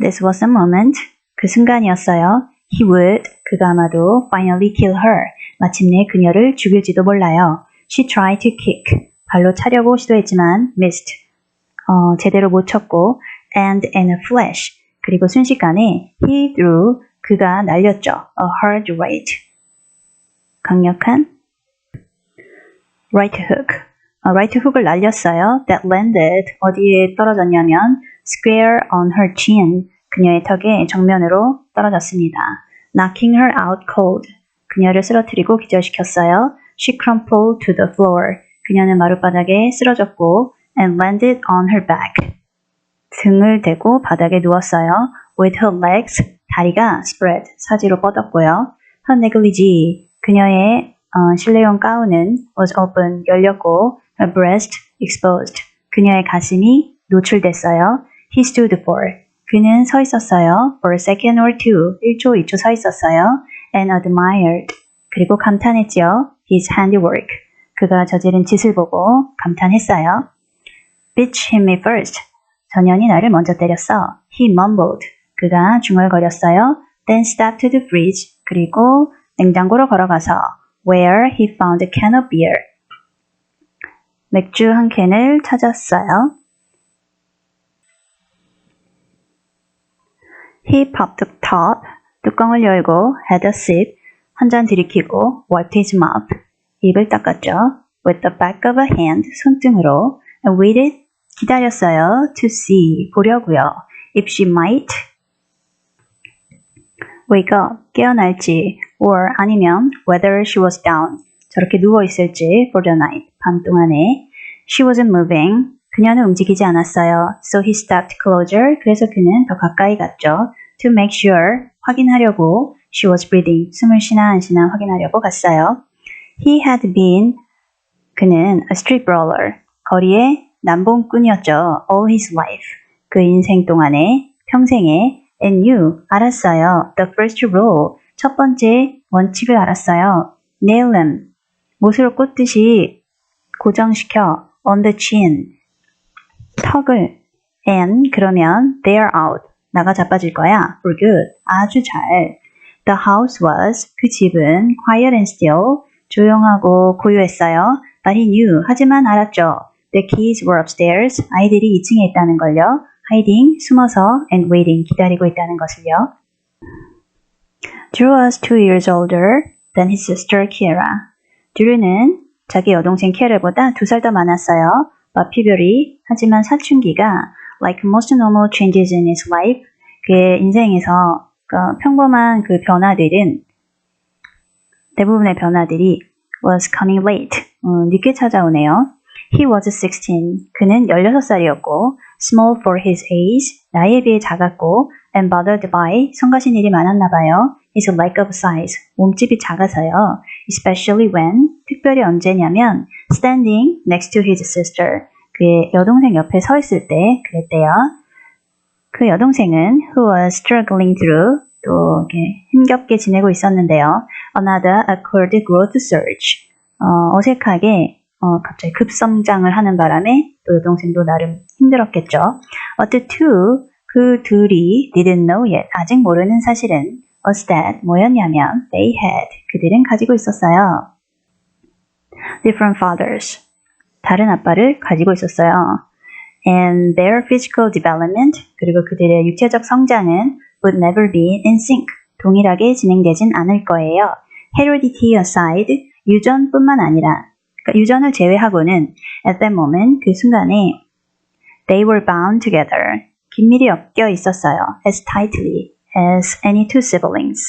This was a moment. 그 순간이었어요. He would. 그가 아마도 finally kill her. 마침내 그녀를 죽일지도 몰라요. She tried to kick. 발로 차려고 시도했지만 missed. 어, 제대로 못 쳤고 and in a flash. 그리고 순식간에 he threw. 그가 날렸죠. A hard right. 강력한 right hook. 어, right hook을 날렸어요. That landed. 어디에 떨어졌냐면 square on her chin. 그녀의 턱에 정면으로 떨어졌습니다. Knocking her out cold. 그녀를 쓰러뜨리고 기절시켰어요. She crumpled to the floor. 그녀는 마룻바닥에 쓰러졌고 and landed on her back. 등을 대고 바닥에 누웠어요. With her legs. 다리가 spread. 사지로 뻗었고요. Her negligee. 그녀의 어, 실내용 가운은 was open. 열렸고 her breast exposed. 그녀의 가슴이 노출됐어요. He stood for. 그는 서 있었어요. For a second or two. 1초, 2초 서 있었어요. And admired. 그리고 감탄했지요. His handiwork. 그가 저지른 짓을 보고 감탄했어요. Bitch hit me first. 전현이 나를 먼저 때렸어. He mumbled. 그가 중얼거렸어요. Then stepped to the fridge. 그리고 냉장고로 걸어가서 where he found a can of beer. 맥주 한 캔을 찾았어요. He popped the top. 뚜껑을 열고 had a sip. 한 잔 들이키고 wiped his mouth. 입을 닦았죠. With the back of a hand. 손등으로. And waited. 기다렸어요. To see. 보려고요. If she might. Wake up. 깨어날지. Or 아니면 whether she was down. 저렇게 누워 있을지 for the night. 밤 동안에. She wasn't moving. 그녀는 움직이지 않았어요. So he stepped closer. 그래서 그는 더 가까이 갔죠. To make sure. 확인하려고. She was breathing. 숨을 쉬나 안 쉬나 확인하려고 갔어요. He had been. 그는 a street brawler. 거리의 남봉꾼이었죠. All his life. 그 인생 동안에 평생에 and knew. 알았어요. The first rule. 첫 번째 원칙을 알았어요. Nail them. 못으로 꽂듯이 고정시켜. On the chin. 턱을. And 그러면 they're out. 나가 자빠질 거야. For good. 아주 잘. The house was. 그 집은 quiet and still. 조용하고 고요했어요. But he knew. 하지만 알았죠. The keys were upstairs. 아이들이 2층에 있다는 걸요. Hiding. 숨어서 and waiting. 기다리고 있다는 것을요. Drew was two years older than his sister Kiera. 드루는 자기 여동생 캐럴보다 두 살 더 많았어요. But puberty. 하지만 사춘기가 like most normal changes in his life. 그의 인생에서 그 평범한 그 변화들은 대부분의 변화들이 was coming late. 어, 늦게 찾아오네요. He was 16. 그는 16살이었고 small for his age. 나이에 비해 작았고 and bothered by 성가신 일이 많았나 봐요. His lack of size. 몸집이 작아서요. Especially when 특별히 언제냐면 standing next to his sister. 그의 여동생 옆에 서 있을 때 그랬대요. 그 여동생은 who was struggling through 또 이렇게 힘겹게 지내고 있었는데요. Another awkward growth surge. 어, 어색하게 어, 갑자기 급성장을 하는 바람에 또 여동생도 나름 힘들었겠죠. But the two, 그 둘이 didn't know yet. 아직 모르는 사실은 was that 뭐였냐면 they had. 그들은 가지고 있었어요. Different fathers. 다른 아빠를 가지고 있었어요. And their physical development, 그리고 그들의 육체적 성장은 would never be in sync. 동일하게 진행되진 않을 거예요. Heredity aside, 유전뿐만 아니라, 그러니까 유전을 제외하고는 at that moment, 그 순간에 they were bound together. 긴밀히 엮여 있었어요. as tightly as any two siblings.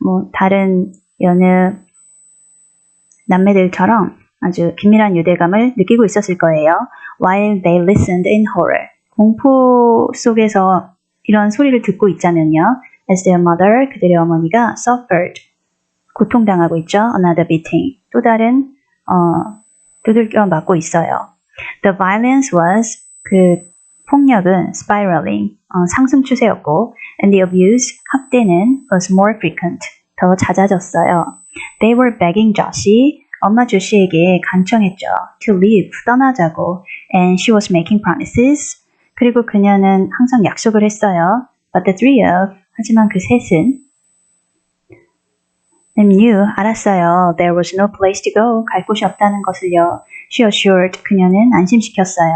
뭐 다른 여느 남매들처럼 아주 긴밀한 유대감을 느끼고 있었을 거예요. While they listened in horror. 공포 속에서 이런 소리를 듣고 있자면요. As their mother, 그들의 어머니가 suffered. 고통당하고 있죠. Another beating. 또 다른 어, 두들겨 맞고 있어요. The violence was 그 폭력은 spiraling 어, 상승 추세였고 and the abuse 학대는 was more frequent 더 잦아졌어요. They were begging Josie 엄마 조시에게 간청했죠. To leave 떠나자고 and she was making promises 그리고 그녀는 항상 약속을 했어요. But the three of, 하지만 그 셋은 Them knew, 알았어요. There was no place to go, 갈 곳이 없다는 것을요. She assured, 그녀는 안심시켰어요.